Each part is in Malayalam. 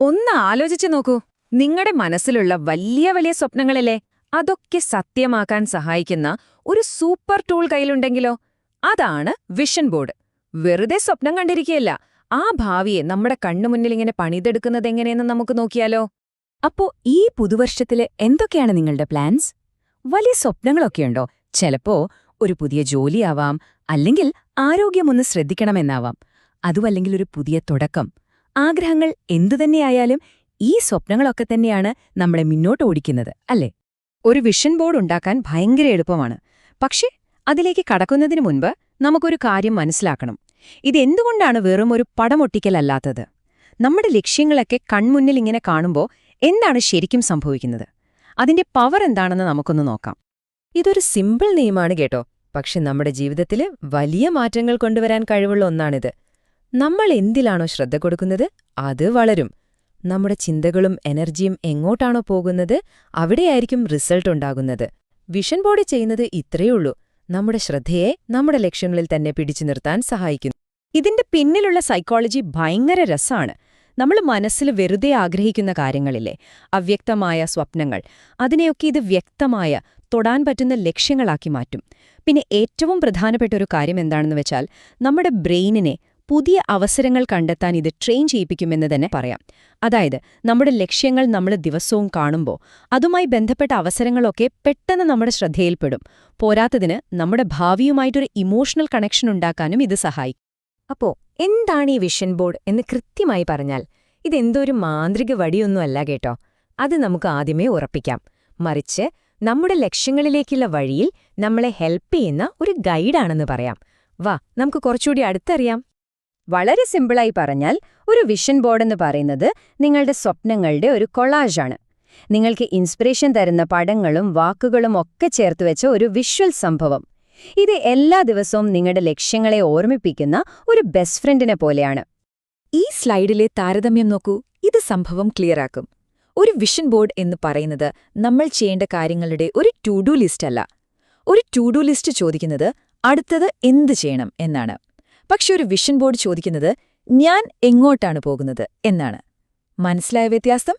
ഒന്ന് ആലോചിച്ചു നോക്കൂ. നിങ്ങളുടെ മനസ്സിലുള്ള വലിയ വലിയ സ്വപ്നങ്ങളല്ലേ? അതൊക്കെ സത്യമാക്കാൻ സഹായിക്കുന്ന ഒരു സൂപ്പർ ടൂൾ കയ്യിലുണ്ടെങ്കിലോ? അതാണ് വിഷൻ ബോർഡ്. വെറുതെ സ്വപ്നം കണ്ടിരിക്കുകയല്ല. ആ ഭാവിയെ നമ്മുടെ കണ്ണുമുന്നിലിങ്ങനെ പണിതെടുക്കുന്നതെങ്ങനെയെന്ന് നമുക്ക് നോക്കിയാലോ? അപ്പോ ഈ പുതുവർഷത്തിൽ എന്തൊക്കെയാണ് നിങ്ങളുടെ പ്ലാൻസ്? വലിയ സ്വപ്നങ്ങളൊക്കെയുണ്ടോ ചിലപ്പോ ഒരു പുതിയ ജോലിയാവാം അല്ലെങ്കിൽ ആരോഗ്യമൊന്ന് ശ്രദ്ധിക്കണമെന്നാവാം. അതുമല്ലെങ്കിൽ ഒരു പുതിയ തുടക്കം. ആഗ്രഹങ്ങൾ എന്തുതന്നെയായാലും ഈ സ്വപ്നങ്ങളൊക്കെ തന്നെയാണ് നമ്മളെ മുന്നോട്ട് ഓടിക്കുന്നത് അല്ലേ? ഒരു വിഷൻ ബോർഡ് ഉണ്ടാക്കാൻ ഭയങ്കര എളുപ്പമാണ്. പക്ഷേ അതിലേക്ക് കടക്കുന്നതിന് മുൻപ് നമുക്കൊരു കാര്യം മനസ്സിലാക്കണം. ഇതെന്തുകൊണ്ടാണ് വെറും ഒരു പടമൊട്ടിക്കലല്ലാത്തത്? നമ്മുടെ ലക്ഷ്യങ്ങളൊക്കെ കൺമുന്നിൽ ഇങ്ങനെ കാണുമ്പോൾ എന്താണ് ശരിക്കും സംഭവിക്കുന്നത്? അതിന്റെ പവർ എന്താണെന്ന് നമുക്കൊന്ന് നോക്കാം. ഇതൊരു സിമ്പിൾ നിയമാണ് കേട്ടോ. പക്ഷെ നമ്മുടെ ജീവിതത്തിൽ വലിയ മാറ്റങ്ങൾ കൊണ്ടുവരാൻ കഴിവുള്ള ഒന്നാണിത്. നമ്മൾ എന്തിലാണോ ശ്രദ്ധ കൊടുക്കുന്നത് അത് വളരും. നമ്മുടെ ചിന്തകളും എനർജിയും എങ്ങോട്ടാണോ പോകുന്നത് അവിടെയായിരിക്കും റിസൾട്ട് ഉണ്ടാകുന്നത്. വിഷൻ ബോർഡ് ചെയ്യുന്നത് ഇത്രയുള്ളൂ നമ്മുടെ ശ്രദ്ധയെ നമ്മുടെ ലക്ഷ്യങ്ങളിൽ തന്നെ പിടിച്ചു നിർത്താൻ സഹായിക്കുന്നു. ഇതിന്റെ പിന്നിലുള്ള സൈക്കോളജി ഭയങ്കര രസമാണ്. നമ്മൾ മനസ്സിൽ വെറുതെ ആഗ്രഹിക്കുന്ന കാര്യങ്ങളില്ലേ? അവ്യക്തമായ സ്വപ്നങ്ങൾ. അതിനെയൊക്കെ ഇത് വ്യക്തമായ തൊടാൻ പറ്റുന്ന ലക്ഷ്യങ്ങളാക്കി മാറ്റും. പിന്നെ ഏറ്റവും പ്രധാനപ്പെട്ട ഒരു കാര്യം എന്താണെന്ന് വെച്ചാൽ നമ്മുടെ ബ്രെയിനിനെ പുതിയ അവസരങ്ങൾ കണ്ടെത്താൻ ഇത് ട്രെയിൻ ചെയ്യിപ്പിക്കുമെന്ന് തന്നെ പറയാം. അതായത് നമ്മുടെ ലക്ഷ്യങ്ങൾ നമ്മൾ ദിവസവും കാണുമ്പോൾ അതുമായി ബന്ധപ്പെട്ട അവസരങ്ങളൊക്കെ പെട്ടെന്ന് നമ്മുടെ ശ്രദ്ധയിൽപ്പെടും. പോരാത്തതിന് നമ്മുടെ ഭാവിയുമായിട്ടൊരു ഇമോഷണൽ കണക്ഷൻ ഉണ്ടാക്കാനും ഇത് സഹായിക്കും. അപ്പോ എന്താണ് ഈ വിഷൻ ബോർഡ് എന്ന് കൃത്യമായി പറഞ്ഞാൽ ഇതെന്തോ ഒരു മാന്ത്രിക വടിയൊന്നുമല്ല കേട്ടോ. അത് നമുക്ക് ആദ്യമേ ഉറപ്പിക്കാം. മറിച്ച് നമ്മുടെ ലക്ഷ്യങ്ങളിലേക്കുള്ള വഴിയിൽ നമ്മളെ ഹെൽപ്പ് ചെയ്യുന്ന ഒരു ഗൈഡാണെന്ന് പറയാം. വാ നമുക്ക് കുറച്ചുകൂടി അടുത്തറിയാം. വളരെ സിമ്പിളായി പറഞ്ഞാൽ ഒരു വിഷൻ ബോർഡ് എന്ന് പറയുന്നത് നിങ്ങളുടെ സ്വപ്നങ്ങളുടെ ഒരു കൊളാജാണ്. നിങ്ങൾക്ക് ഇൻസ്പിറേഷൻ തരുന്ന പടങ്ങളും വാക്കുകളും ഒക്കെ ചേർത്ത് വെച്ച ഒരു വിഷ്വൽ സംഭവം. ഇത് എല്ലാ ദിവസവും നിങ്ങളുടെ ലക്ഷ്യങ്ങളെ ഓർമ്മിപ്പിക്കുന്ന ഒരു ബെസ്റ്റ് ഫ്രണ്ടിനെ പോലെയാണ്. ഈ സ്ലൈഡിലെ താരതമ്യം നോക്കൂ. ഇത് സംഭവം ക്ലിയറാക്കും ഒരു വിഷൻ ബോർഡ് എന്ന് പറയുന്നത് നമ്മൾ ചെയ്യേണ്ട കാര്യങ്ങളുടെ ഒരു ടു ഡു ലിസ്റ്റ് അല്ല. ഒരു ടു ഡു ലിസ്റ്റ് ചോദിക്കുന്നത് അടുത്തത് എന്ത് ചെയ്യണം എന്നാണ്. പക്ഷെ ഒരു വിഷൻ ബോർഡ് ചോദിക്കുന്നത് ഞാൻ എങ്ങോട്ടാണ് പോകുന്നത് എന്നാണ്. മനസ്സിലായ വ്യത്യാസം?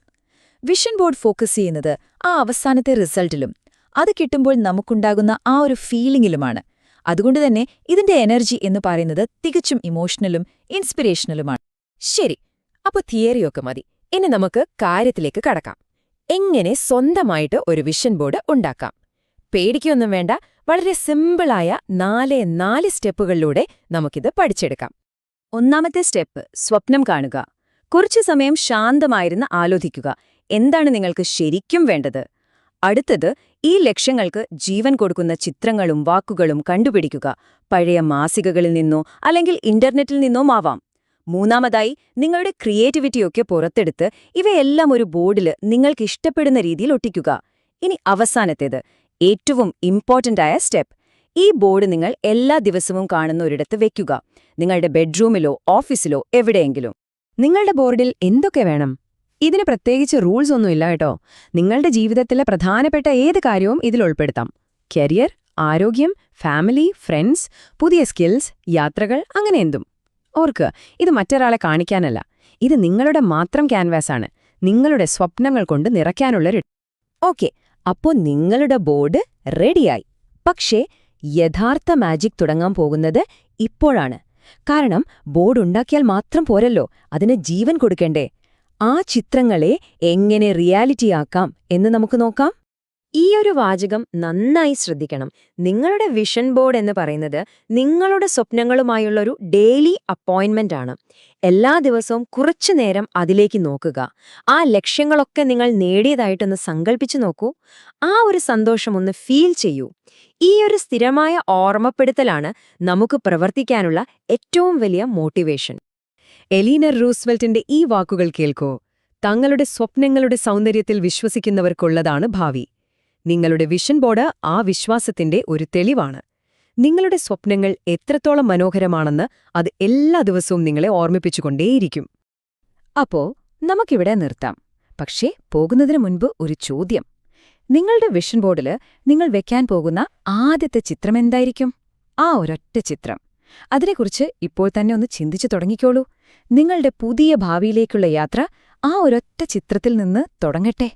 വിഷൻ ബോർഡ് ഫോക്കസ് ചെയ്യുന്നത് ആ അവസാനത്തെ റിസൾട്ടിലും അത് കിട്ടുമ്പോൾ നമുക്കുണ്ടാകുന്ന ആ ഒരു ഫീലിംഗിലുമാണ്. അതുകൊണ്ട് തന്നെ ഇതിന്റെ എനർജി എന്ന് പറയുന്നത് തികച്ചും ഇമോഷണലും ഇൻസ്പിറേഷണലുമാണ്. ശരി അപ്പൊ തിയറിയൊക്കെ മതി. ഇനി നമുക്ക് കാര്യത്തിലേക്ക് കടക്കാം. എങ്ങനെ സ്വന്തമായിട്ട് ഒരു വിഷൻ ബോർഡ് ഉണ്ടാക്കാം? പേടിക്കൊന്നും വേണ്ട. വളരെ സിമ്പിളായ നാല് നാല് സ്റ്റെപ്പുകളിലൂടെ നമുക്കിത് പഠിച്ചെടുക്കാം. ഒന്നാമത്തെ സ്റ്റെപ്പ് സ്വപ്നം കാണുക. കുറച്ചു സമയം ശാന്തമായിരുന്ന് ആലോചിക്കുക. എന്താണ് നിങ്ങൾക്ക് ശരിക്കും വേണ്ടത്? അടുത്തത് ഈ ലക്ഷ്യങ്ങൾക്ക് ജീവൻ കൊടുക്കുന്ന ചിത്രങ്ങളും വാക്കുകളും കണ്ടുപിടിക്കുക. പഴയ മാസികകളിൽ നിന്നോ അല്ലെങ്കിൽ ഇന്റർനെറ്റിൽ നിന്നോ ആവാം. മൂന്നാമതായി നിങ്ങളുടെ ക്രിയേറ്റിവിറ്റിയൊക്കെ പുറത്തെടുത്ത് ഇവയെല്ലാം ഒരു ബോർഡിൽ നിങ്ങൾക്ക് ഇഷ്ടപ്പെടുന്ന രീതിയിൽ ഒട്ടിക്കുക. ഇനി അവസാനത്തേത് ഏറ്റവും ഇമ്പോർട്ടന്റ് ആയ സ്റ്റെപ്പ് ഈ ബോർഡ് നിങ്ങൾ എല്ലാ ദിവസവും കാണുന്ന ഒരിടത്ത് വെക്കുക. നിങ്ങളുടെ ബെഡ്റൂമിലോ ഓഫീസിലോ എവിടെയെങ്കിലും. നിങ്ങളുടെ ബോർഡിൽ എന്തൊക്കെ വേണം? ഇതിന് പ്രത്യേകിച്ച് റൂൾസ് ഒന്നുമില്ല കേട്ടോ. നിങ്ങളുടെ ജീവിതത്തിലെ പ്രധാനപ്പെട്ട ഏത് കാര്യവും ഇതിൽ ഉൾപ്പെടുത്താം. കരിയർ ആരോഗ്യം ഫാമിലി ഫ്രണ്ട്സ് പുതിയ സ്കിൽസ് യാത്രകൾ അങ്ങനെ എന്തും. ഓർക്ക് ഇത് മറ്റൊരാളെ കാണിക്കാനല്ല. ഇത് നിങ്ങളുടെ മാത്രം ക്യാൻവാസാണ് നിങ്ങളുടെ സ്വപ്നങ്ങൾ കൊണ്ട് നിറയ്ക്കാനുള്ളൊരു ഓക്കെ അപ്പോ നിങ്ങളുടെ ബോർഡ് റെഡിയായി. പക്ഷേ യഥാർത്ഥ മാജിക് തുടങ്ങാൻ പോകുന്നത് ഇപ്പോഴാണ്. കാരണം ബോർഡ് ഉണ്ടാക്കിയാൽ മാത്രം പോരല്ലോ അതിന് ജീവൻ കൊടുക്കണ്ടേ. ആ ചിത്രങ്ങളെ എങ്ങനെ റിയാലിറ്റിയാക്കാം എന്ന് നമുക്ക് നോക്കാം. ഈ ഒരു വാചകം നന്നായി ശ്രദ്ധിക്കണം. നിങ്ങളുടെ വിഷൻ ബോർഡ് എന്ന് പറയുന്നത് നിങ്ങളുടെ സ്വപ്നങ്ങളുമായുള്ളൊരു ഡെയിലി അപ്പോയിന്റ്മെന്റ് ആണ് എല്ലാ ദിവസവും കുറച്ചു നേരം അതിലേക്ക് നോക്കുക. ആ ലക്ഷ്യങ്ങളൊക്കെ നിങ്ങൾ നേടിയതായിട്ടൊന്ന് സങ്കല്പിച്ചു നോക്കൂ. ആ ഒരു സന്തോഷം ഒന്ന് ഫീൽ ചെയ്യൂ. ഈ ഒരു സ്ഥിരമായ ഓർമ്മപ്പെടുത്തലാണ് നമുക്ക് പ്രവർത്തിക്കാനുള്ള ഏറ്റവും വലിയ മോട്ടിവേഷൻ. എലീനർ റൂസ്വെൽറ്റിന്റെ ഈ വാക്കുകൾ കേൾക്കൂ. തങ്ങളുടെ സ്വപ്നങ്ങളുടെ സൗന്ദര്യത്തിൽ വിശ്വസിക്കുന്നവർക്കുള്ളതാണ് ഭാവി. നിങ്ങളുടെ വിഷൻ ബോർഡ് ആ വിശ്വാസത്തിന്റെ ഒരു തെളിവാണ്. നിങ്ങളുടെ സ്വപ്നങ്ങൾ എത്രത്തോളം മനോഹരമാണെന്ന് അത് എല്ലാ ദിവസവും നിങ്ങളെ ഓർമ്മിപ്പിച്ചുകൊണ്ടേയിരിക്കും. അപ്പോ നമുക്കിവിടെ നിർത്താം. പക്ഷേ പോകുന്നതിന് മുൻപ് ഒരു ചോദ്യം. നിങ്ങളുടെ വിഷൻ ബോർഡിൽ നിങ്ങൾ വെക്കാൻ പോകുന്ന ആദ്യത്തെ ചിത്രം എന്തായിരിക്കും? ആ ഒരൊറ്റ ചിത്രം. അതിനെക്കുറിച്ച് ഇപ്പോൾ തന്നെ ഒന്ന് ചിന്തിച്ചു തുടങ്ങിക്കോളൂ. നിങ്ങളുടെ പുതിയ ഭാവിയിലേക്കുള്ള യാത്ര ആ ഒരൊറ്റ ചിത്രത്തിൽ നിന്ന് തുടങ്ങട്ടെ.